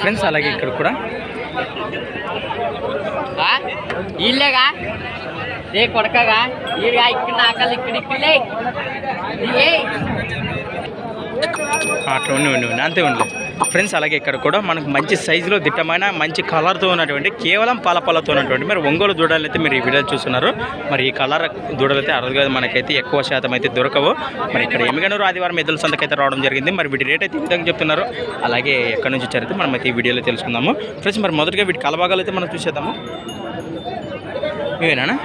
Friends అలాగే ఇక్కడ కూడా. ఇల్లేగా ఏ కొడకగా? ఈడుగా ఇక్కడ నాకలు ఇక్కడ ఇక్కడే. అట్లా ఉండి ఉండి ఉండి. అంతే ఉండి. ఫ్రెండ్స్ అలాగే ఇక్కడ కూడా మనకు మంచి సైజులో దిట్టమైన మంచి కలర్తో ఉన్నటువంటి కేవలం పాలపాలతో ఉన్నటువంటి మరి ఒంగోలు దూడలు అయితే మీరు ఈ వీడియో చూస్తున్నారు. మరి ఈ కలర్ దూడలు అయితే అరుదుగా మనకైతే ఎక్కువ శాతం అయితే దొరకవు. మరి ఇక్కడ ఎమిగనూరు ఆదివారం ఎద్దుల సంతకైతే రావడం జరిగింది. మరి వీటి రేట్ అయితే విధంగా చెప్తున్నారు. అలాగే ఎక్కడి నుంచి వచ్చారైతే మనం అయితే ఈ వీడియోలో తెలుసుకుందాము. ఫ్రెండ్స్ మరి మొదటిగా వీటి కలభాగాలు అయితే మనం చూసేద్దాము. ఇవేనా?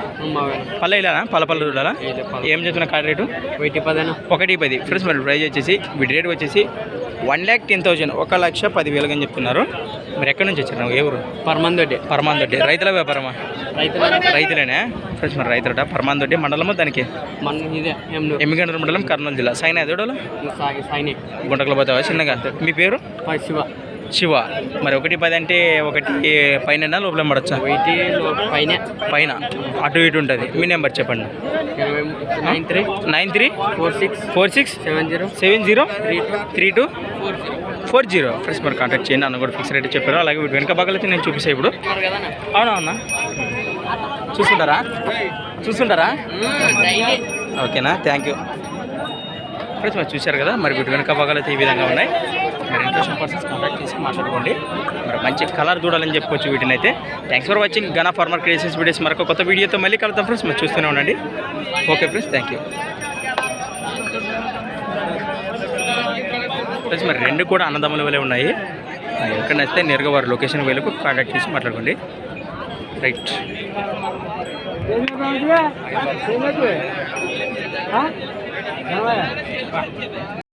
పల్లె ఇలానా? పల్ల పల్ల దూడాలా ఏం చెప్తున్నా కాడ రేటు? వెయిట్ పదేనా? ఒకటి పది. ఫ్రెండ్స్ మరి ప్రైజ్ వచ్చేసి వీటి రేట్ వచ్చేసి వన్ ల్యాక్ టెన్ థౌజండ్. ఒక లక్ష పదివేలు అని చెప్తున్నారు. మరి ఎక్కడి నుంచి వచ్చారు? ఏ ఊరు? పరమందొడ్డి. పరమాందొడ్డి. రైతుల వ్యాపారమా రైతుల. రైతులేనే? ఫ్రెండ్స్ మరి రైతులట. పరమాందొడ్డి మండలము దానికి? ఎమ్మిగండ్ర మండలం కర్నూలు జిల్లా. సైన్ ఎదోడలు గుంటకలు పోతావా? చిన్నగా? మీ పేరు? శివ. శివ. మరి ఒకటి పది అంటే ఒకటి పైన లోపల పడచ్చా? పైన. పైన. అటు ఇటు ఉంటుంది. మీ నెంబర్ చెప్పండి. Nine three. Nine three. Four six. Four six. Seven zero. Seven zero. Three two. Three two. Four zero. Four zero. Friends మరి కాంటాక్ట్ చేయండి. అన్న కూడా ఫిక్స్ రేట్ చెప్పారు. అలాగే వీటి వెనక భాగాలైతే నేను చూపిస్తాను ఇప్పుడు. కదా అవునా అవునా చూస్తుంటారా? చూస్తుంటారా డైలీ. ఓకేనా? Thank you. ఫ్రెండ్స్ మరి చూశారు కదా మరి వీటి వెనుక భాగాలు అయితే ఈ విధంగా ఉన్నాయి. మరి ఇంట్రెస్ట్ పర్సన్స్ కాంటాక్ట్ చేసి మాట్లాడుకోండి. మరి మంచి కలర్ చూడాలని చెప్పుకోవచ్చు వీటిని అయితే. Thanks for watching Gana farmer creations videos మరొక కొత్త వీడియోతో మళ్ళీ కలుద్దాం ఫ్రెండ్స్ మరి చూస్తూనే ఉండండి. Okay friends thank you friends మరి రెండు కూడా అన్నదమ్ముల వలె ఉన్నాయి. ఎక్కడ నచ్చితే నేరుగా వారి లొకేషన్ వేలకు కాంటాక్ట్ చేసి మాట్లాడుకోండి. రైట్